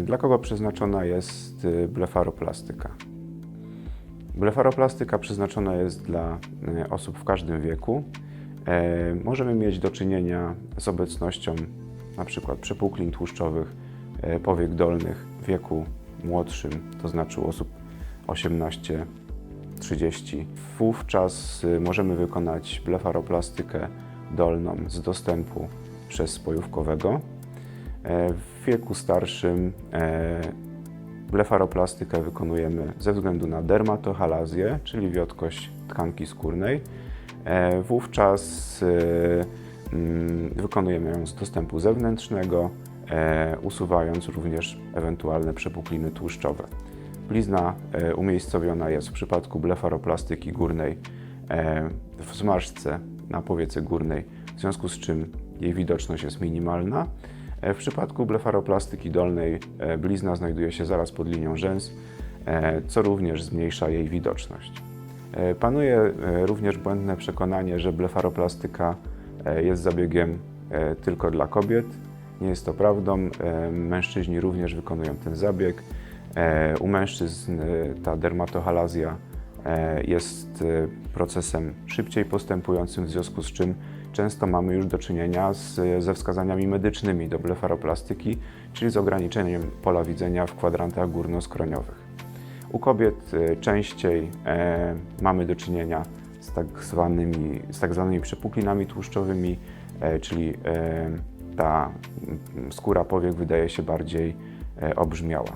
Dla kogo przeznaczona jest y, blefaroplastyka? Blefaroplastyka przeznaczona jest dla y, osób w każdym wieku. E, Możemy mieć do czynienia z obecnością np. przepuklin tłuszczowych e, powiek dolnych w wieku młodszym, to znaczy osób 18-30. Wówczas y, możemy wykonać blefaroplastykę dolną z dostępu przez spojówkowego. E, W wieku starszym e, blefaroplastykę wykonujemy ze względu na dermatohalazję, czyli wiotkość tkanki skórnej. E, Wówczas mm, wykonujemy ją z dostępu zewnętrznego, usuwając również ewentualne przepukliny tłuszczowe. Blizna umiejscowiona jest w przypadku blefaroplastyki górnej w zmarszczce na powiece górnej, w związku z czym jej widoczność jest minimalna. E, W przypadku blefaroplastyki dolnej e, blizna znajduje się zaraz pod linią rzęs, e, co również zmniejsza jej widoczność. Panuje również błędne przekonanie, że blefaroplastyka jest zabiegiem tylko dla kobiet. Nie jest to prawdą. Mężczyźni również wykonują ten zabieg. U mężczyzn ta dermatohalazja jest procesem szybciej postępującym, w związku z czym często mamy już do czynienia z, ze wskazaniami medycznymi do blefaroplastyki, czyli z ograniczeniem pola widzenia w kwadrantach górnoskroniowych. U kobiet e, częściej e, mamy do czynienia z tak zwanymi, z tak zwanymi przepuklinami tłuszczowymi, e, czyli e, ta skóra powiek wydaje się bardziej e, obrzmiała.